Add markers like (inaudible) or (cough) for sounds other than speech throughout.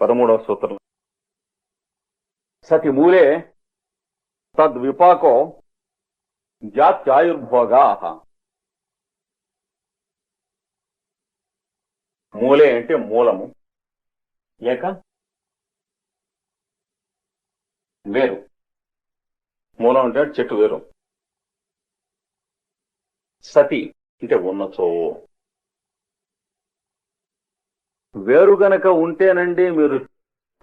పదమూడవ సూత్రం. సతి మూలే తద్విపాకో జాత్యాయుర్భోగా. మూలే అంటే మూలము. లేక వేరు. మూలం అంటే చెట్టు వేరు. సతి అంటే ఉన్నచో. వేరు గనక ఉంటేనండి మీరు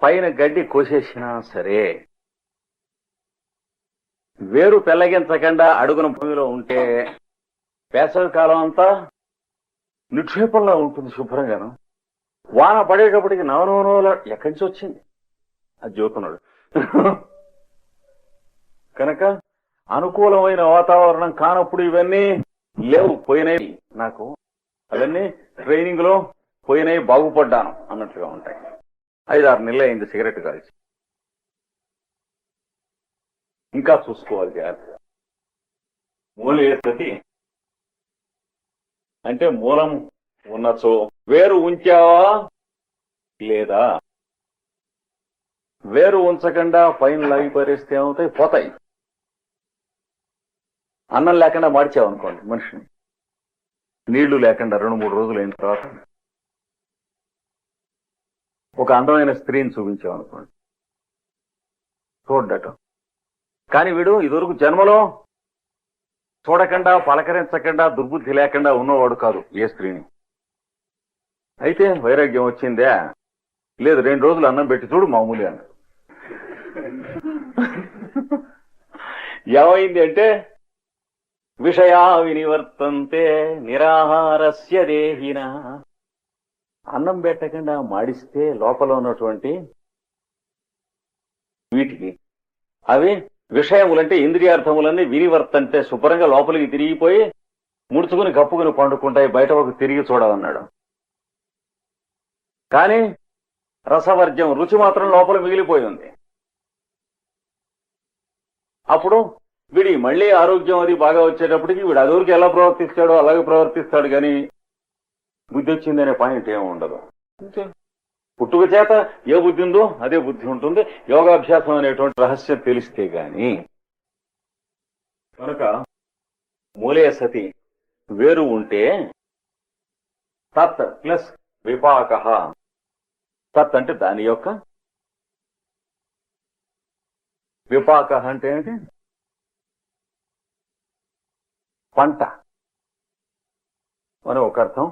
పైన గడ్డి కోసేసినా సరే వేరు పెళ్ళగించకుండా అడుగున భూమిలో ఉంటే వేసవి కాలం అంతా నిక్షేపంలా ఉంటుంది శుభ్రంగాను. వాన పడేటప్పటికి నవనవనవల ఎక్కడి నుంచి వచ్చింది? అది చూస్తున్నాడు కనుక అనుకూలమైన వాతావరణం కానప్పుడు ఇవన్నీ లేవు పోయినాయి నాకు అవన్నీ ట్రైనింగ్లో పోయినాయి బాగుపడ్డాను అన్నట్లుగా ఉంటాయి. ఐదారు నెలలు అయింది సిగరెట్ కాల్చి. ఇంకా చూసుకోవాలి జాగ్రత్త మూలే అంటే మూలం ఉన్నచో వేరు ఉంచావా లేదా? వేరు ఉంచకుండా పైన లాగి పరిస్తే ఏమవుతాయి? పోతాయి. అన్నం లేకుండా మార్చావనుకోండి మనిషిని. నీళ్ళు లేకుండా రెండు మూడు రోజులు అయిన తర్వాత ఒక అందమైన స్త్రీని చూపించామనుకోండి చూడ్డటం. కానీ వీడు ఇదివరకు జన్మలో చూడకుండా పలకరించకుండా దుర్బుద్ధి లేకుండా ఉన్నవాడు కాదు ఏ స్త్రీని అయితే వైరాగ్యం వచ్చిందే. లేదు రెండు రోజులు అన్నం పెట్టి చూడు మామూలే అన్నాడు. ఏమైంది అంటే విషయా వినివర్తంతే నిరాహారస్య దేహిన. అన్నం పెట్టకుండా మాడిస్తే లోపల ఉన్నటువంటి వీటికి అవి విషయములంటే ఇంద్రియార్థములన్నీ వినివర్తంటే శుభ్రంగా లోపలికి తిరిగిపోయి ముడుచుకుని కప్పుకుని పండుకుంటాయి బయట ఒక తిరిగి చూడవన్నాడు కానీ రసవర్జ్యం రుచి మాత్రం లోపల మిగిలిపోయి ఉంది. అప్పుడు వీడి మళ్ళీ ఆరోగ్యం అది బాగా వచ్చేటప్పటికి వీడు అదూరికి ఎలా ప్రవర్తిస్తాడో అలాగే ప్రవర్తిస్తాడు కానీ బుద్ధి వచ్చిందనే పాయింట్ ఏమి ఉండదు. పుట్టుక చేత ఏ బుద్ధి ఉందో అదే బుద్ధి ఉంటుంది. యోగాభ్యాసం అనేటువంటి రహస్యం తెలిస్తే గాని కనుక మూలే సతి వేరు ఉంటే తత్ ప్లస్ విపాక. తత్ అంటే దాని యొక్క విపాక అంటే ఏంటి? పంట. అని ఒక అర్థం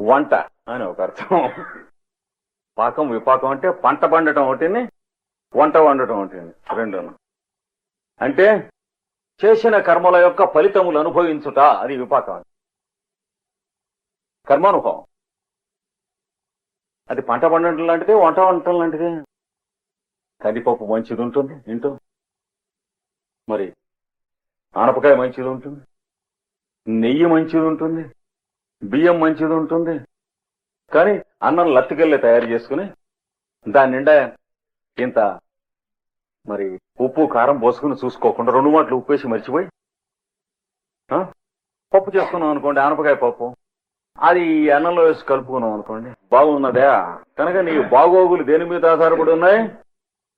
వంట అని ఒక అర్థం. పాకం విపాకం అంటే పంట పండటం ఒకటిని వంట వండటం ఒకటిని రెండును. అంటే చేసిన కర్మల యొక్క ఫలితములు అనుభవించుట అది విపాకం. కర్మానుభవం. అది పంట పండటం లాంటిది వంట వండటం లాంటిది. కందిపప్పు మంచిది ఉంటుంది ఇంటూ మరి ఆనపకాయ మంచిది ఉంటుంది. నెయ్యి మంచిది ఉంటుంది. బియ్యం మంచిది ఉంటుంది. కానీ అన్నం లత్తికెళ్ళి తయారు చేసుకుని దాని నిండా ఇంత మరి ఉప్పు కారం పోసుకుని చూసుకోకుండా రెండు మాటలు ఉప్పు వేసి మర్చిపోయి పప్పు చేసుకున్నాం అనుకోండి ఆనపకాయ పప్పు. అది ఈ అన్నంలో వేసి కలుపుకున్నాం అనుకోండి బాగున్నదే? కనుక నీ బాగోగులు దేని మీద ఆధారపడి ఉన్నాయి?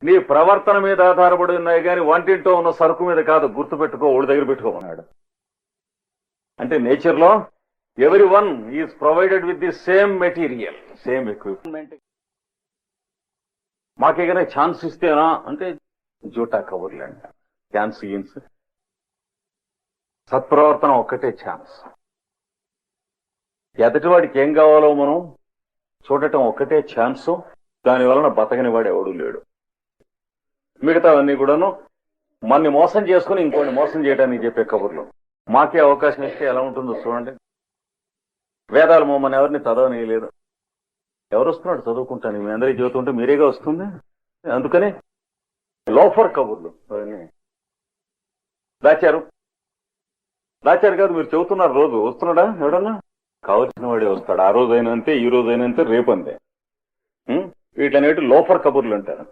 నీ ప్రవర్తన మీద ఆధారపడి ఉన్నాయి కానీ వంటింటో ఉన్న సరుకు మీద కాదు గుర్తు పెట్టుకో ఒడి దగ్గర పెట్టుకోమన్నాడు అంటే నేచర్లో ఎవరి one is provided with the same material same equipment మాకేమైనా ఛాన్స్ ఇస్తేనా? అంటే జూటా కబుర్లు అంట. ఛాన్స్ గిన్స్ సత్ప్రవర్తన ఒక్కటే ఛాన్స్ ఎదటివాడికి ఏం కావాలో మనం చూడటం ఒక్కటే ఛాన్స్ దాని వలన బతకని వాడు ఎవడు లేడు. మిగతావన్నీ కూడాను మన్ని మోసం చేసుకుని ఇంకోటి మోసం చేయడానికి చెప్పే కబుర్లు. మాకే అవకాశం ఇస్తే ఎలా ఉంటుందో చూడండి. వేదాలు మమ్మల్ని ఎవరిని చదవనీయలేదు. ఎవరు వస్తున్నాడు చదువుకుంటాను మీ అందరి చదువుతుంటే ఉంటే మీరేగా వస్తుంది? అందుకని లోఫర్ కబుర్లు. దాచారు దాచారు కాదు మీరు చెబుతున్నారు రోజు. వస్తున్నాడా ఎవడన్నా? కావలసిన వాడే వస్తాడు. ఆ రోజు అయినంతే ఈ రోజు అయినంతే రేపు అంతే. వీటనేటి లోఫర్ కబుర్లు అంటారు.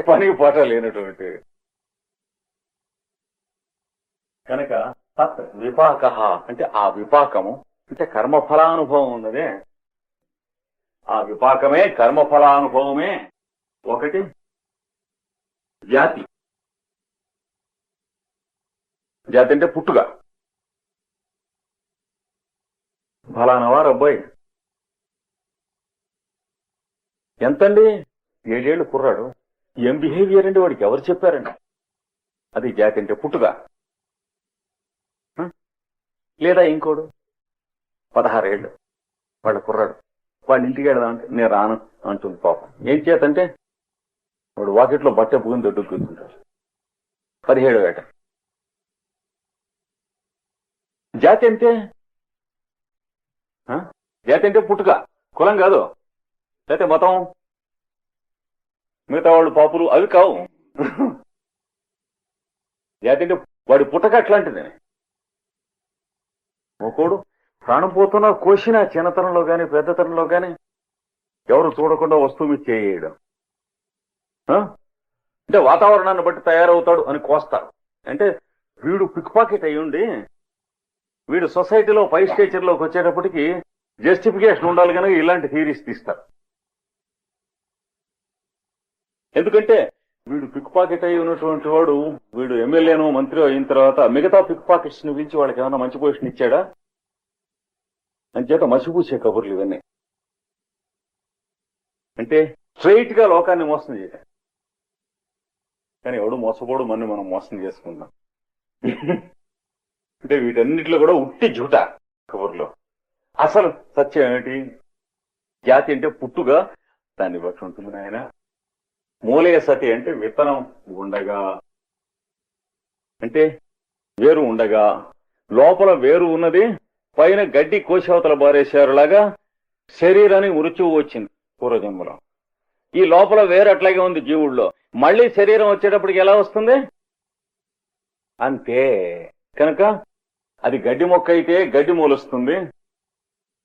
పని పాట లేనటువంటి. కనుక తత్ విపాక. అంటే ఆ విపాకము అంటే కర్మఫలానుభవం ఉన్నదే. ఆ విపాకమే కర్మఫలానుభవమే ఒకటి జాతి జాతి అంటే పుట్టుక. ఫలానా వారు అబ్బాయి. ఎంతండి? ఏడేళ్ళు కుర్రాడు. ఏం బిహేవియర్ అండి వాడికి? ఎవరు చెప్పారండి? అది జాతి అంటే పుట్టుక. లేదా ఇంకోడు? పదహారేళ్ళు. వాళ్ళ కుర్రాడు. వాళ్ళ ఇంటికి వెళదామంటే నేను రాను అంటుంది పాపం. ఏం చేతంటే వాడు వాకిట్లో బట్ట పుగుని దొడ్డు కూర్చుంటాడు పదిహేడు వేట జాతి అంటే? ఆ? జాతి అంటే పుట్టుక. కులం కాదు. లేకపోతే మతం? మిగతా వాళ్ళు పాపులు అవి కావు. (laughs) జాతి అంటే వాడి పుట్టక అట్లాంటిది. ఒకడు ప్రాణం పోతున్నా కోసిన చిన్నతనంలో గాని పెద్దతనంలో గాని ఎవరు చూడకుండా వస్తువు చేయడం. ఆ? అంటే వాతావరణాన్ని బట్టి తయారవుతాడు అని కోస్తారు. అంటే వీడు పిక్ పాకెట్ అయ్యుండి వీడు సొసైటీలో పై స్టేచర్లోకి వచ్చేటప్పటికి జస్టిఫికేషన్ ఉండాలి కనుక ఇలాంటి థీరీస్ తీస్తారు. ఎందుకంటే వీడు పిక్ పాకెట్ అయి ఉన్నటువంటి వాడు వీడు ఎమ్మెల్యేను మంత్రి అయిన తర్వాత మిగతా పిక్ పాకెట్స్ని పిలిచి వాళ్ళకి ఏమైనా మంచి పొజిషన్ ఇచ్చాడా? అంచేత మసిపూసే కబుర్లు ఇవన్నీ. అంటే స్ట్రైట్గా లోకాన్ని మోసం చేయటం కానీ ఎవడు మోసపోడు మన మనం మోసం చేసుకుందాం. (laughs) అంటే వీటన్నిటిలో కూడా ఉట్టి జూట కబుర్లో. అసలు సత్యం ఏమిటి? జాతి అంటే పుట్టుగా దాన్ని బట్టి ఉంటుంది నాయన. మూలే సతి అంటే విత్తనం ఉండగా. అంటే వేరు ఉండగా. లోపల వేరు ఉన్నది పైన గడ్డి కోశవతల బారేశారులాగా శరీరానికి మృత్యువు వచ్చింది పూర్వజన్మలో. ఈ లోపల వేరు అట్లాగే ఉంది జీవుల్లో. మళ్ళీ శరీరం వచ్చేటప్పటికి ఎలా వస్తుంది? అంతే. కనుక అది గడ్డి మొక్క అయితే గడ్డి మూలుస్తుంది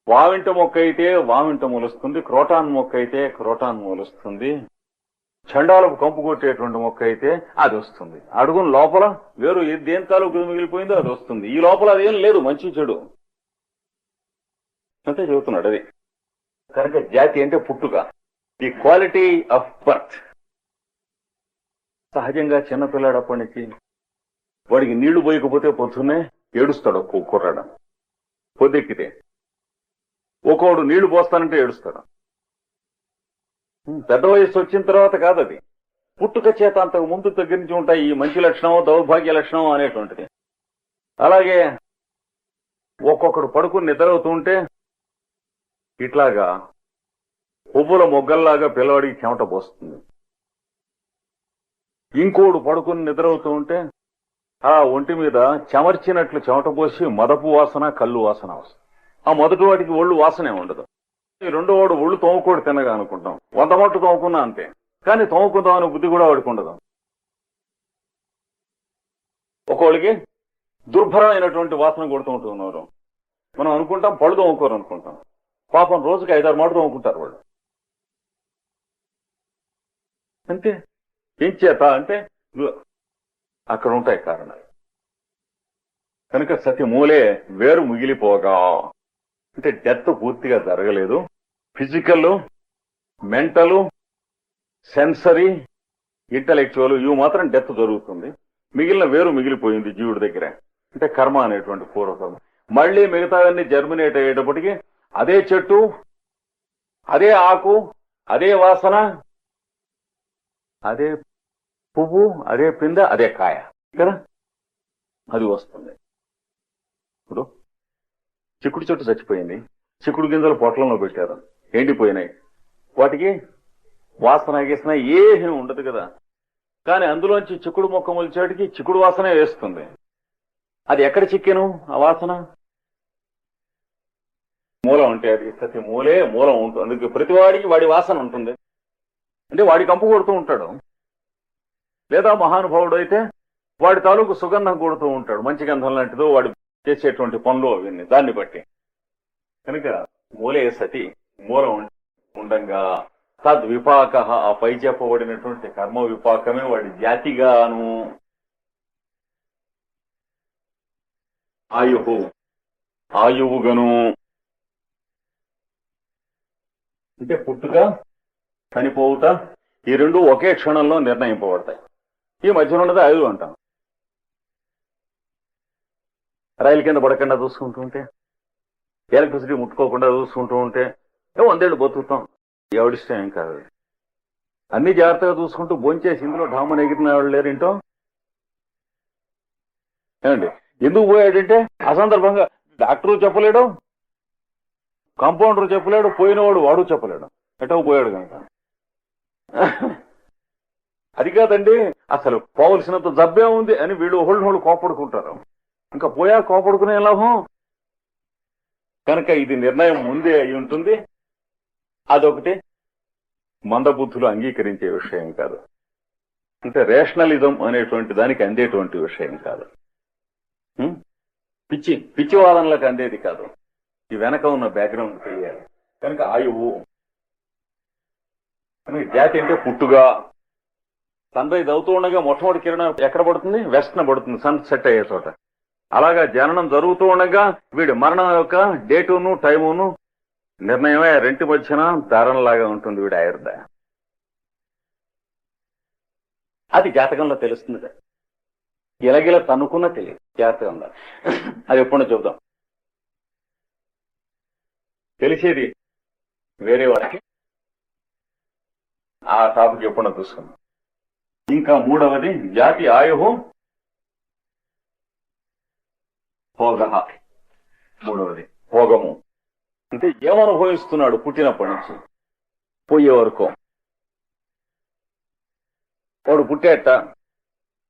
వావింట మొక్క అయితే వావింట మూలుస్తుంది క్రోటాన్ మొక్క అయితే క్రోటాన్ మూలుస్తుంది. చండాలకు కంపు కొట్టేటువంటి మొక్క అయితే అది వస్తుంది. అడుగున లోపల వేరు ఏ- దేని తాలూకు మిగిలిపోయిందో అది వస్తుంది. ఈ లోపల అదేం లేదు మంచి చెడు. అంతే చెబుతున్నాడు అది. కనుక జాతి అంటే పుట్టుక. ది క్వాలిటీ ఆఫ్ బర్త్ సహజంగా చిన్నపిల్లాడు అప్పటి నుంచి వాడికి నీళ్ళు పోయకపోతే పొద్దున్నే ఏడుస్తాడు ఒక్కో కుర్రాడు. పొద్దెక్కితే. ఒక్కోడు నీళ్ళు పోస్తానంటే ఏడుస్తాడు. పెద్ద వయసు వచ్చిన తర్వాత కాదు అది పుట్టుక చేత అంతకు ముందు దగ్గర నుంచి ఉంటాయి ఈ మంచి లక్షణం దౌర్భాగ్య లక్షణం అనేటువంటిది. అలాగే ఒక్కొక్కడు పడుకుని నిద్రవుతూ ఉంటే ఇట్లాగా పువ్వుల మొగ్గల్లాగా పిల్లవాడికి చెమట పోస్తుంది. ఇంకోడు పడుకుని నిద్రవుతూ ఉంటే ఆ ఒంటి మీద చెమర్చినట్లు చెమట పోసి మదపు వాసన కళ్ళు వాసన వస్తుంది. ఆ మొదటి వాడికి ఒళ్ళు వాసనే ఉండదు. రెండో వాడు ఒళ్ళు తోముకోడు తినగా అనుకుంటాం. వంద మట్టు తోముకున్నా అంతే. కానీ తోముకుందాం అనే బుద్ధి కూడా వాడికి ఉండదు. ఒక్కోళ్ళకి దుర్భరమైనటువంటి వాసన కొడుతూ ఉంటున్నారు మనం అనుకుంటాం పళ్ళు తోముకోరు అనుకుంటాం. పాపం రోజుకి ఐదారు మాటలు తోముకుంటారు వాళ్ళు. అంతే. ఏం చేత అంటే అక్కడ ఉంటాయి కారణాలు. కనుక సతి మూలే వేరు ముగిలిపోగా. అంటే డెత్ పూర్తిగా జరగలేదు. ఫిజికల్ మెంటల్ సెన్సరీ ఇంటలెక్చువల్ ఇవి మాత్రం డెత్ జరుగుతుంది. మిగిలిన వేరు మిగిలిపోయింది జీవుడి దగ్గర. అంటే కర్మ అనేటువంటి పూర్వకం మళ్ళీ మిగతావన్నీ జర్మినేట్ అయ్యేటప్పటికి అదే చెట్టు అదే ఆకు అదే వాసన అదే పువ్వు అదే పింద అదే కాయ. కదా? అది వస్తుంది. ఇప్పుడు చిక్కుడు చెట్టు చచ్చిపోయింది. చిక్కుడు గింజలు పొట్లంలో పెట్టారు. ఎండిపోయినాయి. వాటికి వాసన గీసన ఏమీ ఉండదు కదా. కానీ అందులోంచి చిక్కుడు మొక్క మొలిచేటికి చిక్కుడు వాసనే వేస్తుంది. అది ఎక్కడ చిక్కాను? ఆ వాసన? మూలం అంటే అది ప్రతి మూలే మూలం ఉంటుంది. అందుకే ప్రతి వాడికి వాడి వాసన ఉంటుంది. అంటే వాడి కంపు కొడుతూ ఉంటాడు. లేదా మహానుభావుడు అయితే వాడి తాలూకు సుగంధం కొడుతూ ఉంటాడు. మంచి గంధం లాంటిదో వాడు చేసేటువంటి పనులు అవన్నీ. దాన్ని బట్టి. కనుక మూలే సతి. మూలం ఉండగా ఉండంగా. తద్ విపాక ఆ పై చెప్పబడినటువంటి కర్మ విపాకమే వాడి జాతిగాను. ఆయువు ఆయువుగను. అంటే పుట్టుక చనిపోవుట ఈ రెండు ఒకే క్షణంలో నిర్ణయింపబడతాయి. ఈ మధ్యలో ఉన్నది ఆయువు అంటాం. రైలు కింద పడకుండా చూసుకుంటూ ఉంటే ఎలక్ట్రిసిటీ ముట్టుకోకుండా చూసుకుంటూ ఉంటే వందేళ్ళు బతుకుతాం. ఎవడిష్టం ఏం కాదు. అన్ని జాగ్రత్తగా చూసుకుంటూ భోంచేసి ఇందులో ఢామని ఎగిరిన వాళ్ళు లేరు ఇంటో ఏమండి ఎందుకు పోయాడంటే అసందర్భంగా డాక్టరు చెప్పలేడు కాంపౌండర్ చెప్పలేడు పోయినవాడు వాడు చెప్పలేడు. ఎటో పోయాడు కనుక. అది కాదండి అసలు పోవలసినంత జబ్బే ఉంది అని వీళ్ళు హోళ్ళు హోళ్ళు కోపడుకుంటారు. ఇంకా పోయా కోపడుకునే లాభం? కనుక ఇది నిర్ణయం ముందే అయి ఉంటుంది. అదొకటి. మందబుద్ధులు అంగీకరించే విషయం కాదు. అంటే రేషనలిజం అనేటువంటి దానికి అందేటువంటి విషయం కాదు. పిచ్చి పిచ్చి వాదనలకు అందేది కాదు. ఈ వెనక ఉన్న బ్యాక్గ్రౌండ్ తెలియాలి. కనుక ఆయువు. కనుక జాతి అంటే పుట్టుగా. సన్రైజ్ అవుతూ ఉండగా మొట్టమొదటి కిరణం ఎక్కడ పడుతుంది? వెస్ట్న పడుతుంది. సన్ సెట్ అయ్యే చోట. అలాగా జననం జరుగుతూ ఉండగా వీడి మరణం యొక్క డేటును టైమును నిర్ణయమే రెంటి మధ్యన దారంలాగా ఉంటుంది వీడు ఆయుర్ద. అది జాతకంలో తెలుస్తుంది. ఇలగిల తనుకున్న తెలియదు. జాతకంలో. అది ఎప్పుడో చూద్దాం తెలిసేది వేరే వాడికి ఆ టాపిక్ ఎప్పుడో చూసుకుందాం. ఇంకా మూడవది జాతి ఆయు భోగ మూడవది భోగము అంటే ఏమనుభవిస్తున్నాడు పుట్టినప్పటి నుంచి? పోయే వరకు. వాడు పుట్టేట?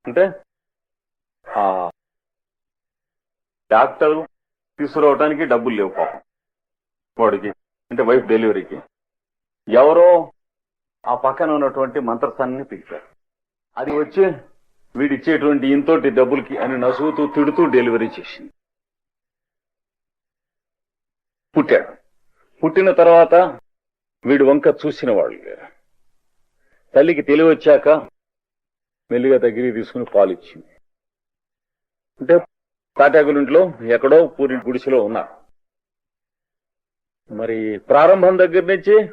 అంటే? ఆ డాక్టర్ తీసుకురావడానికి డబ్బులు లేవు పాపం. వాడికి అంటే వైఫ్ డెలివరీకి. ఎవరో ఆ పక్కన ఉన్నటువంటి మంత్రస్థానాన్ని పిలిచారు. అది వచ్చి వీడిచ్చేటువంటి ఇంతోటి డబ్బులకి అని నసుగుతూ తిడుతూ డెలివరీ చేసింది. పుట్టాడు. పుట్టిన తర్వాత వీడి వంక చూసిన వాళ్ళు. లేరు. తల్లికి తెలివి వచ్చాక మెల్లిగా దగ్గరికి తీసుకుని పాలు ఇచ్చింది. అంటే తాటాకులింట్లో ఎక్కడో పూరి గుడిసెలో ఉన్నారు మరి ప్రారంభం దగ్గర నుంచి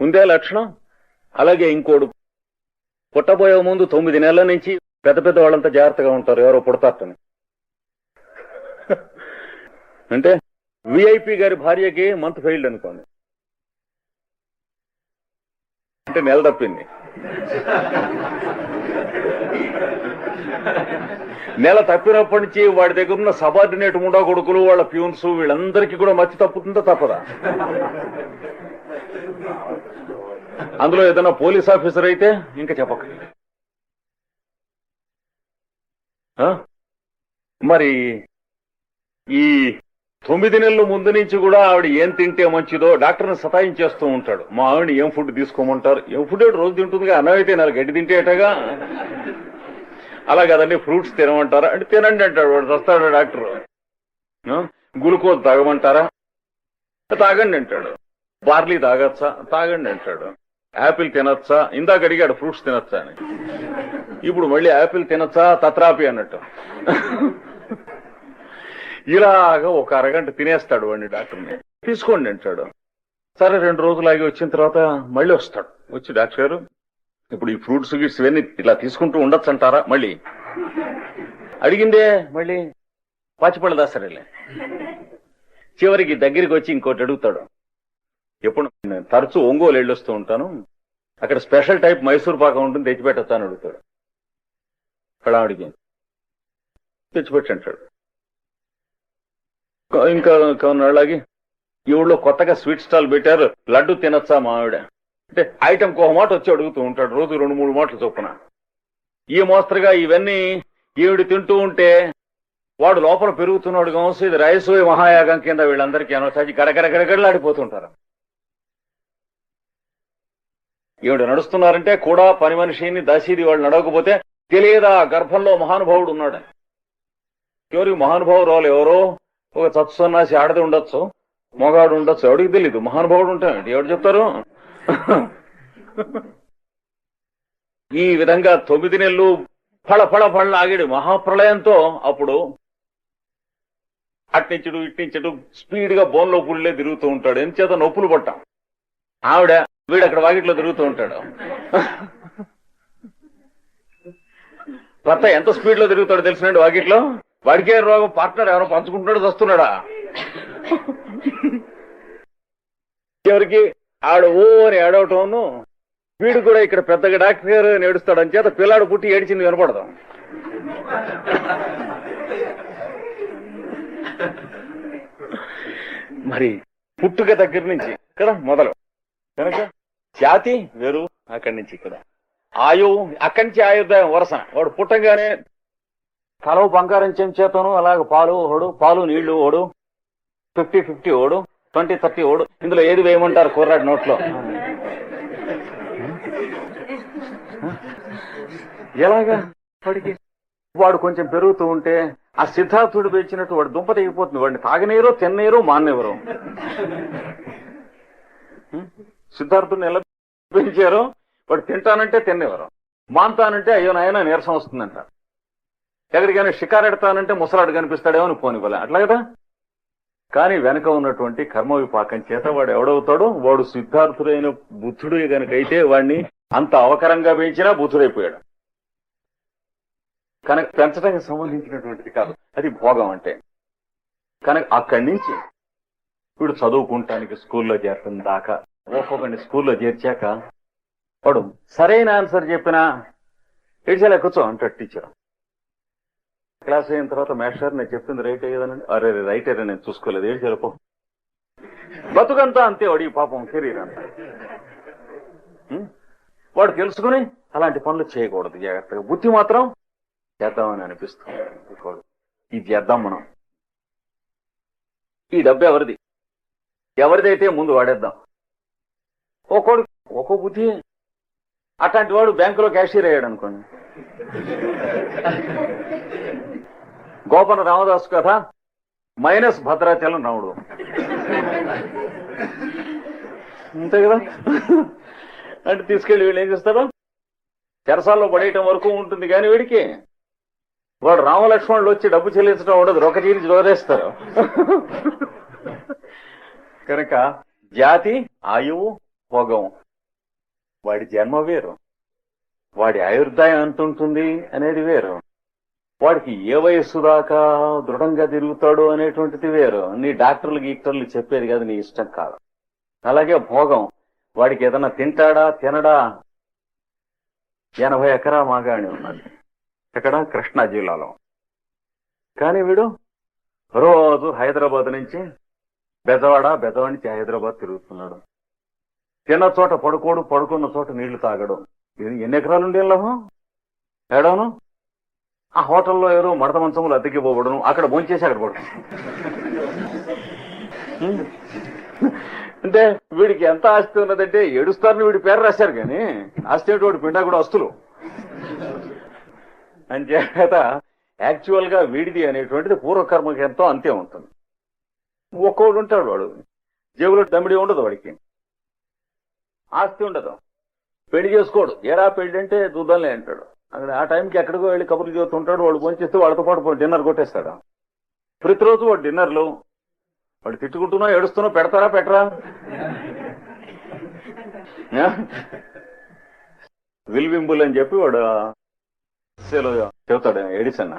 ఉందే లక్షణం అలాగే ఇంకోడు. పుట్టబోయే ముందు తొమ్మిది నెలల నుంచి పెద్ద పెద్ద వాళ్ళంతా జాగ్రత్తగా ఉంటారు ఎవరో పుడతారని. అంటే విఐపి గారి భార్యకి మంత్ ఫెయిల్డ్ అనుకోండి. అంటే నెల తప్పింది. నెల తప్పినప్పటి నుంచి వాడి దగ్గర ఉన్న సబార్డినేట్ ముండా కొడుకులు వాళ్ళ ప్యూన్స్ వీళ్ళందరికీ కూడా మచ్చి తప్పుతుందా తప్పదా? అందులో ఏదైనా పోలీస్ ఆఫీసర్ అయితే ఇంకా చెప్పక. ఆ? మరి ఈ తొమ్మిది నెలల ముందు నుంచి కూడా ఆవిడ ఏం తింటే మంచిదో డాక్టర్ని సతాయించేస్తూ ఉంటాడు. మా ఆవిడ ఏం ఫుడ్ తీసుకోమంటారు? ఏం ఫుడ్ రోజు తింటుందిగా? అన్నవైతే అయితే నాలుగు గడ్డి తింటేటగా? అలా కదండి ఫ్రూట్స్ తినమంటారా? అంటే తినండి అంటాడు వాడు వస్తాడు డాక్టర్. గ్లూకోజ్ తాగమంటారా? తాగండి అంటాడు. బార్లీ తాగచ్చా? తాగండి అంటాడు. యాపిల్ తినచ్చా? ఇందాక అడిగాడు ఫ్రూట్స్ తినచ్చా అని. ఇప్పుడు మళ్ళీ యాపిల్ తినచ్చా? తత్రాపి అన్నట్టు. ఇలాగ ఒక అరగంట తినేస్తాడు వాడిని డాక్టర్ని తీసుకోండి అంటాడు. సరే రెండు రోజులు ఆగి వచ్చిన తర్వాత మళ్ళీ వస్తాడు. వచ్చి డాక్టర్ గారు ఇప్పుడు ఈ ఫ్రూట్స్ గిట్స్ ఇవన్నీ ఇలా తీసుకుంటూ ఉండొచ్చు అంటారా? మళ్ళీ. అడిగిందే మళ్ళీ పాచిపళ్ళ దాసరేలే చివరికి దగ్గరికి వచ్చి ఇంకోటి అడుగుతాడు. ఎప్పుడు నేను తరచూ ఒంగోలు వెళ్ళొస్తూ ఉంటాను. అక్కడ స్పెషల్ టైప్ మైసూర్ పాకం ఉంటుంది తెచ్చిపెట్టచ్చా అని అడుగుతాడు. అడిగి తెచ్చిపెట్టి అంటాడు ఇంకా- కొన్నాళ్ళకి ఈ ఊళ్ళో కొత్తగా స్వీట్ స్టాల్ పెట్టారు. లడ్డు తినొచ్చా మా ఆవిడ? అంటే ఐటమ్ ఒక మాట వచ్చి అడుగుతూ ఉంటాడు. రోజు రెండు మూడు మాటలు చొప్పున. ఈ మోస్తరుగా ఇవన్నీ ఈవిడ తింటూ ఉంటే వాడు లోపల పెరుగుతున్నాడు కావచ్చు ఇది రైసు మహాయాగం కింద వీళ్ళందరికీ అనొచ్చి గడగడ గడగడలాడిపోతుంటారు. ఈవిడ నడుస్తున్నారంటే కూడా పని మనిషిని దశీది వాళ్ళు నడవకపోతే తెలియదా? గర్భంలో మహానుభావుడు ఉన్నాడు. ఎవరికి మహానుభావురాలు ఎవరో? ఒక చచ్చు ఆడది ఉండొచ్చు మొగాడు ఉండొచ్చు ఎవడికి తెలీదు మహానుభావుడు ఉంటాడు ఎవడు చెప్తారు? ఈ విధంగా తొమ్మిది నెలలు ఫళ ఫళ ఫళ ఆగిడు మహాప్రళయంతో అప్పుడు అట్నించడు ఇట్నించడు స్పీడ్గా బోన్లో పుల్లే తిరుగుతూ ఉంటాడు. ఎంచేత నొప్పులు పట్టాం. ఆవిడ వీడు అక్కడ వాకిట్లో తిరుగుతూ ఉంటాడు. భర్త ఎంత స్పీడ్లో తిరుగుతాడు తెలిసినండి వాకిట్లో? వాడికే రోగం పార్ట్నర్ ఎవరో పంచుకుంటున్నాడు వస్తున్నాడా చివరికి ఆడు ఓ అని ఏడవటం వీడు కూడా ఇక్కడ పెద్దగా డాక్టర్ గారు అని చేత పిల్లాడు పుట్టి ఏడిచింది వినపడదు. మరి పుట్టుక దగ్గర నుంచి ఇక్కడ మొదలు. కనుక జాతి వేరు అక్కడి నుంచి ఇక్కడ. ఆయు అక్కడి నుంచి ఆయుర్దాయం వరసన. వాడు పుట్టంగానే కలవు బంగారం చెంచేతను అలాగే పాలు ఓడు పాలు నీళ్ళు ఓడు ఫిఫ్టీ ఫిఫ్టీ ఓడు ట్వంటీ థర్టీ ఓడు ఇందులో ఏది వేయమంటారు కుర్రాడి నోట్లో? (laughs) ఎలాగా? వాడికి వాడు కొంచెం పెరుగుతూ ఉంటే ఆ సిద్ధార్థుడు పెంచినట్టు వాడు దుంప తెగిపోతుంది. వాడిని తాగనీరు తిన్నీరు మానేవరు (laughs) సిద్ధార్థుడిని ఎలా పెంచారు? వాడు తింటానంటే తినేవారు మాంతానంటే అయ్యో నాయన నీరసం వస్తుందంట. ఎక్కడికైనా షికారెడతానంటే ముసలాడు కనిపిస్తాడేమో అని పోనివ్వలే. అట్లా కదా? కానీ వెనక ఉన్నటువంటి కర్మ విపాకం చేత వాడు ఎవడవుతాడో వాడు సిద్ధార్థుడైన బుద్ధుడు గనుకైతే వాడిని అంత అవకరంగా పెంచినా బుద్ధుడైపోయాడు. కనుక పెంచడానికి సంబంధించినటువంటిది కాదు. అది భోగం అంటే. కనుక అక్కడి నుంచి వీడు చదువుకుంటానికి స్కూల్లో చేరటం దాకా ఒక్కొక్కడిని స్కూల్లో చేర్చాక వాడు సరైన ఆన్సర్ చెప్పినా ఏడ్చేలా కూర్చో అంటాడు టీచర్. క్లాస్ అయిన తర్వాత మాస్టర్ నేను చెప్పింది రైట్ అయ్యేదానండి అరే రైట్ అయ్యా నేను చూసుకోలేదు. ఏడు చెరపో బతుకంతా అంతే వాడి పాపం కెరీర్ అంతా. వాడు తెలుసుకుని అలాంటి పనులు చేయకూడదు. జాగ్రత్తగా. బుద్ధి మాత్రం చేద్దామని అనిపిస్తుంది. ఇది చేద్దాం మనం. ఈ డబ్బు ఎవరిది? ఎవరిదైతే ముందు వాడేద్దాం. ఒక్కోడు ఒక్కో బుద్ధి. అట్లాంటి వాడు బ్యాంకులో క్యాషియర్ అయ్యాడు అనుకోండి. గోపన రామదాసు కథ మైనస్ భద్రాచలం రాముడు. అంతే కదా? అంటే తీసుకెళ్ళి వీళ్ళు ఏం చేస్తాడు చెరసాల్లో పడేయటం వరకు ఉంటుంది కానీ వీడికి. వాడు రామలక్ష్మణులు వచ్చి డబ్బు చెల్లించడం ఉండదు రొక్క చీరించి రోదేస్తారు కనుక జాతి ఆయువు భోగం వాడి జన్మ వేరు. వాడి ఆయుర్దాయం ఎంత ఉంటుంది అనేది వేరు. వాడికి ఏ వయస్సు దాకా దృఢంగా తిరుగుతాడు అనేటువంటిది వేరు. నీ డాక్టర్లు గీక్టర్లు చెప్పేది కాదు నీ ఇష్టం కాదు. అలాగే భోగం. వాడికి ఏదైనా తింటాడా తినడా? ఎనభై ఎకరా మాగాణి ఉన్నది. ఎక్కడ? కృష్ణా జిల్లాలో. కానీ వీడు రోజు హైదరాబాద్ నుంచి బెదవాడ బెదవాడి నుంచి హైదరాబాద్ తిరుగుతున్నాడు. తిన్న చోట పడుకోడు పడుకున్న చోట నీళ్ళు తాగడు. ఎన్ని ఎకరాలు ఉండే లాభం ఏడాను ఆ హోటల్లో ఎవరో మడత మంచములు అద్దెకి పోవడం అక్కడ భోంచేసి అక్కడ పడు అంటే వీడికి ఎంత ఆస్తి ఉన్నదంటే ఏడుస్తారని వీడి పేరు రాశారు కానీ ఆస్తి వాడి పిండా కూడా వస్తులు అంచేత యాక్చువల్గా వీడిది అనేటువంటిది పూర్వకర్మకి ఎంతో అంతే ఉంటుంది. ఒక్కోడు ఉంటాడు వాడు. జేబులో దమిడి ఉండదు వాడికి. ఆస్తి ఉండదు. పెళ్ళి చేసుకోడు. ఏరా పెళ్ళి అంటే చూద్దాంలే అంటాడు. అక్కడ ఆ టైంకి ఎక్కడికో వెళ్ళి కబుర్లు చెబుతుంటాడు. వాడు భోంచేస్తే వాళ్ళతో పాటు డిన్నర్ కొట్టేస్తాడు? ప్రతిరోజు వాడు డిన్నర్లు. వాడు తిట్టుకుంటున్నా ఏడుస్తున్నా పెడతారా పెట్టరా? విల్వింబుల్ అని చెప్పి వాడు సేలో చెబుతాడు ఎడిసన్.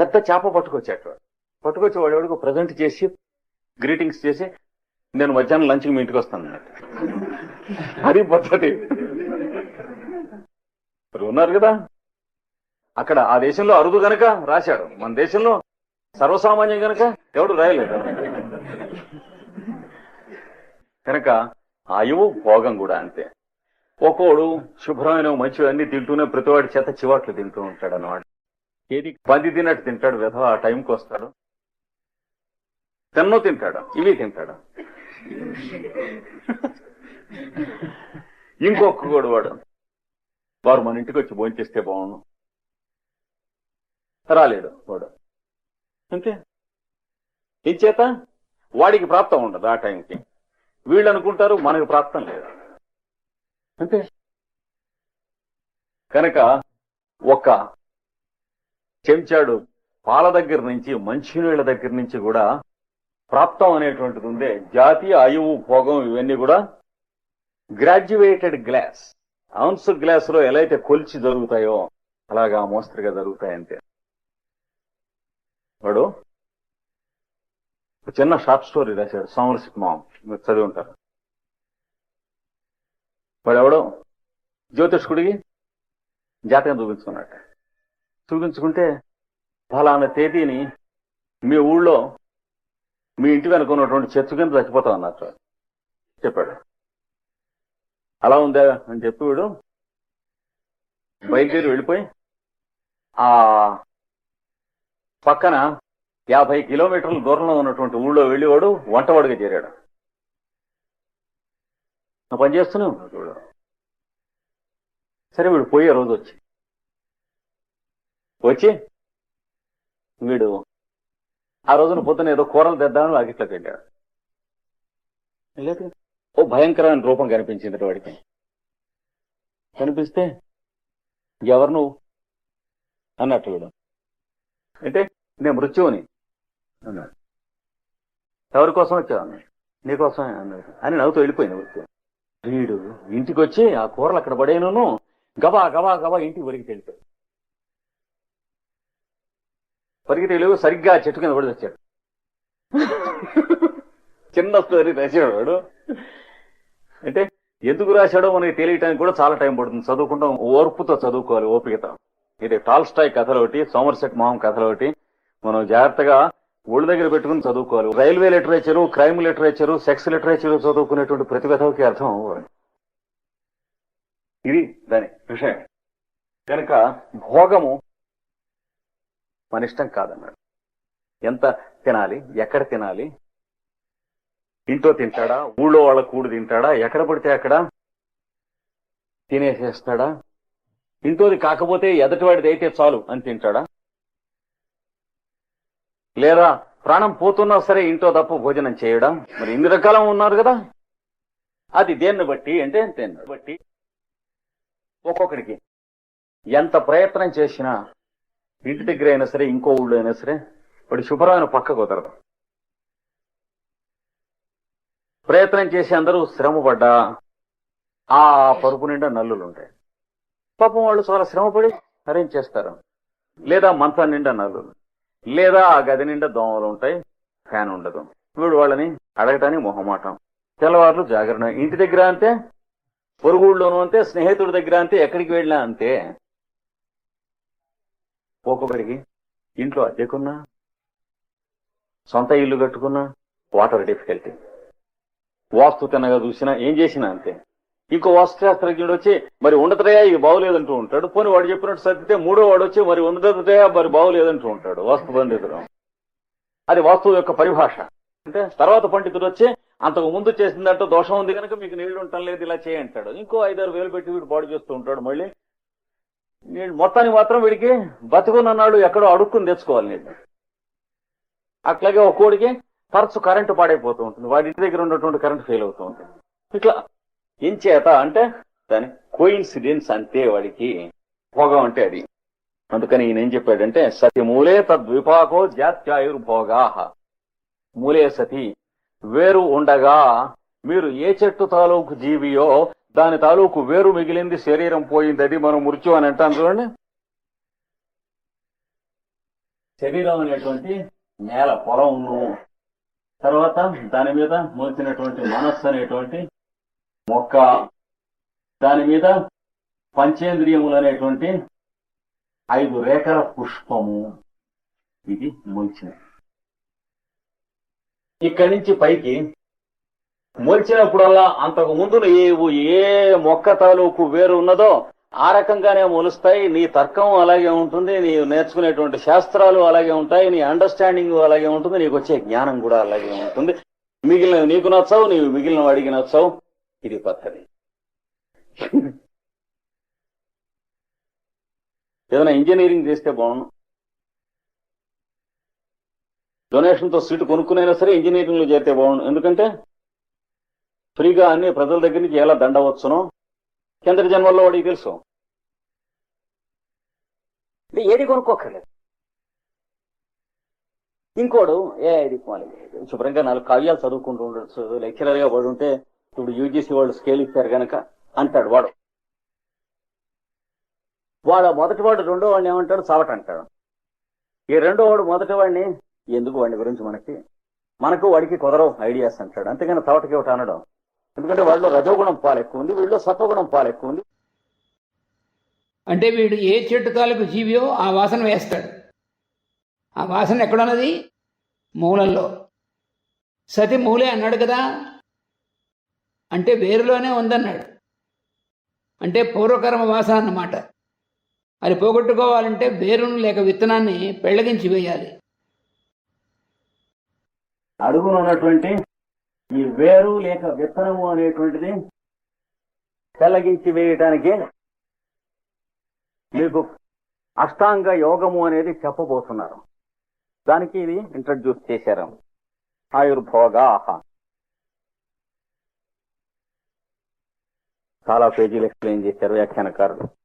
పెద్ద చేప పట్టుకొచ్చాడు వాడు. పట్టుకొచ్చి వాడు ఎవడికో ప్రజెంట్ చేసి గ్రీటింగ్స్ చేసి నేను మధ్యాహ్నం లంచ్కి మీ ఇంటికి వస్తాను అన్నట్టు. అది పద్ధతి. ఉన్నారు కదా? అక్కడ ఆ దేశంలో అరుదు గనక రాశాడు. మన దేశంలో సర్వసామాన్యం గనక ఎవడు రాయలేదు. కనుక ఆయువు భోగం కూడా అంతే. ఒక్కోడు శుభ్రమైన మంచి అన్ని తింటూనే ప్రతివాడి చేత చివాట్లు తింటూ ఉంటాడు అన్నమాట ఏది పంది తిన్నట్టు తింటాడు విధవ ఆ టైంకి వస్తాడు. తెన్నో తింటాడు ఇవి తింటాడు. ఇంకొక కూడా వాడు వారు మన ఇంటికి వచ్చి భోంచేస్తే బాగుండు. రాలేడు వాడు. అంతే. ఏం చేత? వాడికి ప్రాప్తం ఉండదు ఆ టైంకి. వీళ్ళు అనుకుంటారు మనకు ప్రాప్తం లేదు. అంతే. కనుక ఒక చెంచాడు పాల దగ్గర నుంచి మంచినీళ్ళ దగ్గర నుంచి కూడా ప్రాప్తం అనేటువంటిది ఉందే జాతి ఆయువు భోగం ఇవన్నీ కూడా గ్రాడ్యుయేటెడ్ గ్లాస్ అవున్స్ గ్లాస్లో ఎలా అయితే కొలిచి జరుగుతాయో అలాగా మోస్తరుగా జరుగుతాయంతే వాడు ఒక చిన్న షార్ట్ స్టోరీ రాశాడు సామరసిక్ మామ్ మీరు చదివి ఉంటారు. వాడు ఎవడో జ్యోతిష్కుడికి జాతకం చూపించుకున్నాడు. చూపించుకుంటే ఫలానా తేదీని మీ ఊళ్ళో మీ ఇంటి వెనక ఉన్నటువంటి చెట్టు కింద చచ్చిపోతాం అన్నట్టు చెప్పాడు. అలా ఉందా అని చెప్పి వీడు బయలుదేరి వెళ్ళిపోయి ఆ పక్కన యాభై కిలోమీటర్ల దూరంలో ఉన్నటువంటి ఊళ్ళో వెళ్ళి వాడు చేరాడు. ఆ పని చేస్తున్నావు? వీడు సరే వీడు పోయే రోజు వచ్చి. వచ్చి వీడు ఆ రోజున పొద్దున ఏదో కూరలు తెద్దామని వాకిట్లోకి వెళ్ళాడు. లేదు ఓ భయంకరమైన రూపం కనిపించింది వాడికి. కనిపిస్తే ఎవరు నువ్వు? అన్నట్టు వీడు అంటే నేను మృత్యువుని అన్నాడు. ఎవరి కోసం వచ్చావు అన్నాడు. నీకోసమే అన్నాడు. అని నవ్వుతూ వెళ్ళిపోయింది మృత్యు వీడు ఇంటికి వచ్చి ఆ కూరలు అక్కడ పడేను గబా గబా గబా ఇంటికి పరిగి వెళ్ళిపోయాడు. పరిగెత్తి వెళ్ళి సరిగ్గా చెట్టు కింద పడి వచ్చాడు. చిన్న స్టోరీ రాశాడు వాడు. అంటే ఎందుకు రాశాడో మనకి తెలియటానికి కూడా చాలా టైం పడుతుంది. చదువుకుంటాం ఓర్పుతో చదువుకోవాలి ఓపికతో. ఇది టాల్స్టాయ్ కథలు ఒకటి సోమర్సెట్ మామ్ కథలు ఒకటి. మనం జాగ్రత్తగా ఒళ్ళు దగ్గర పెట్టుకుని చదువుకోవాలి. Railway literature crime literature sex literature చదువుకునేటువంటి ప్రతి కథకి అర్థం అవ్వాలి. ఇది దాని విషయం. కనుక భోగము మన ఇష్టం కాదన్నాడు. ఎంత తినాలి ఎక్కడ తినాలి ఇంట్లో తింటాడా? ఊళ్ళో వాళ్ళ కూడు తింటాడా? ఎక్కడ పడితే అక్కడ తినేసేస్తాడా? ఇంట్లోది కాకపోతే ఎదటివాడిది అయితే చాలు అని తింటాడా? లేదా ప్రాణం పోతున్నా సరే ఇంట్లో తప్ప భోజనం చేయడం? మరి ఇన్ని రకాలం ఉన్నారు కదా. అది దేన్ని బట్టి అంటే దేన్ని బట్టి? ఒక్కొక్కడికి. ఎంత ప్రయత్నం చేసినా ఇంటి దగ్గర అయినా సరే ఇంకో ఊళ్ళో అయినా సరే వాడి శుభ్రమైన పక్క కుదరదు. ప్రయత్నం చేసి అందరూ శ్రమపడ్డా ఆ పరుపు నిండా నల్లులు ఉంటాయి పాపం వాళ్ళు చాలా శ్రమపడి అరేంజ్ చేస్తారు. లేదా మంచం నిండా నల్లులు లేదా ఆ గది నిండా దోమలు ఉంటాయి ఫ్యాన్ ఉండదు. వీడు వాళ్ళని అడగటానికి మొహమాటం. తెల్లవారులు జాగరణ. ఇంటి దగ్గర అంతే పొరుగుళ్ళలోనూ అంతే స్నేహితుడి దగ్గర అంతే ఎక్కడికి వెళ్ళినా అంతే. ఒక్కొక్కడికి ఇంట్లో అద్దెకున్నా సొంత ఇల్లు కట్టుకున్నా వాటర్ డిఫికల్టీ. వాస్తు తినగా చూసినా ఏం చేసినా అంతే. ఇంకో వాస్తుశాస్త్రజ్ఞుడు వచ్చి మరి ఉండతయా ఇది బాగులేదంటూ ఉంటాడు. పోనీ వాడు చెప్పినట్టు సర్దితే మూడో వాడు వచ్చి మరి ఉండదయా మరి బాగులేదంటూ ఉంటాడు. వాస్తు పండితుడు. అది వాస్తువు యొక్క పరిభాష. అంటే తర్వాత పండితుడు వచ్చి అంతకు ముందు చేసిందంటే దోషం ఉంది కనుక మీకు నీళ్ళు ఉండటం లేదు ఇలా చేయంటాడు ఇంకో ఐదారు వేలు పెట్టి వీడు పాడు చేస్తూ ఉంటాడు మళ్ళీ. నీళ్ళు మొత్తానికి మాత్రం వీడికి బతుకున్నన్నాడు ఎక్కడో అడుక్కుని తెచ్చుకోవాలి నీళ్ళు. అట్లాగే ఒక కోడికి తరచు కరెంటు పాడైపోతూ ఉంటుంది. వాడి ఇంటి దగ్గర ఉన్నటువంటి కరెంటు ఫెయిల్ అవుతూ ఉంటుంది. ఇట్లా ఏం చేత అంటే దాని కోయిన్సిడెన్స్ అంతే వాడికి భోగం అంటే అది. అందుకని ఈయన ఏం చెప్పాడంటే సత్యమూలే తద్విపాకో జాత్యాయుర్భోగా. మూలే సతి వేరు ఉండగా మీరు ఏ చెట్టు తాలూకు జీవియో దాని తాలూకు వేరు మిగిలింది శరీరం పోయింది అది మనం మృత్యు అని అంటాం చూడండి. శరీరం అనేటువంటి నేల పొలం తర్వాత దాని మీద మోసినటువంటి మనస్సు అనేటువంటి మొక్క దాని మీద పంచేంద్రియములు అనేటువంటి ఐదు రేఖల పుష్పము ఇది మొలిచిన ఇక్కడి నుంచి పైకి మొలిచినప్పుడల్లా అంతకు ముందు ఏ ఏ మొక్క తాలూకు వేరు ఉన్నదో ఆ రకంగానే మొలుస్తాయి. నీ తర్కం అలాగే ఉంటుంది. నీ నేర్చుకునేటువంటి శాస్త్రాలు అలాగే ఉంటాయి. నీ అండర్స్టాండింగ్ అలాగే ఉంటుంది. నీకు వచ్చే జ్ఞానం కూడా అలాగే ఉంటుంది. మిగిలిన నీకు నచ్చవు నీవు మిగిలిన వాడికి నచ్చవు. ఇది పద్ధతి. ఏదైనా ఇంజనీరింగ్ చేస్తే బాగుండు. డొనేషన్తో సీటు కొనుక్కునైనా సరే ఇంజనీరింగ్ చేస్తే బాగుండు. ఎందుకంటే ఫ్రీగా అన్ని ప్రజల దగ్గర నుంచి ఎలా దండవచ్చునో చంద్ర జన్మల్లో వాడికి తెలుసు. ఏది కొనుక్కోక్కర్లేదు. ఇంకోడు ఏ ఇది శుభ్రంగా నాలుగు కావ్యాలు చదువుకుంటూ ఉండొచ్చు లెక్చరర్గా వాడు ఉంటే ఇప్పుడు యూజీసీ వాళ్ళు స్కేల్ ఇచ్చారు గనక అంటాడు వాడు. వాడు మొదటి వాడు రెండో వాడిని ఏమంటాడు? చావట అంటాడు. ఈ రెండో వాడు మొదటి వాడిని ఎందుకు వాడిని గురించి మనకి మనకు వాడికి కుదరవు ఐడియాస్ అంటాడు. అంతేగాని చవటకి ఒకటి అనడం. ఎందుకంటే వాళ్ళు రజోగుణం పాలు ఎక్కువ ఉంది వీళ్ళు సత్వగుణం పాలు ఎక్కువ ఉంది. అంటే వీడు ఏ చెట్టు తాలూకు జీవియో ఆ వాసన వేస్తాడు. ఆ వాసన ఎక్కడున్నది? మూలంలో సతి మూలే అన్నాడు కదా? అంటే వేరులోనే ఉందన్నాడు. అంటే పూర్వకర్మ వాసన అన్నమాట. అది పోగొట్టుకోవాలంటే వేరును లేక విత్తనాన్ని పెళ్ళగించి వేయాలి. అడుగునున్నటువంటి ఈ వేరు లేక విత్తనము అనేటువంటిది పెళ్ళగించి వేయటానికి మీకు అష్టాంగ యోగము అనేది చెప్పబోతున్నారు. దానికి ఇది ఇంట్రడ్యూస్ చేశారు. ఆయుర్భోగాహ. చాలా పేజీలు ఎక్స్ప్లెయిన్ చేశారు వ్యాఖ్యానకారులు.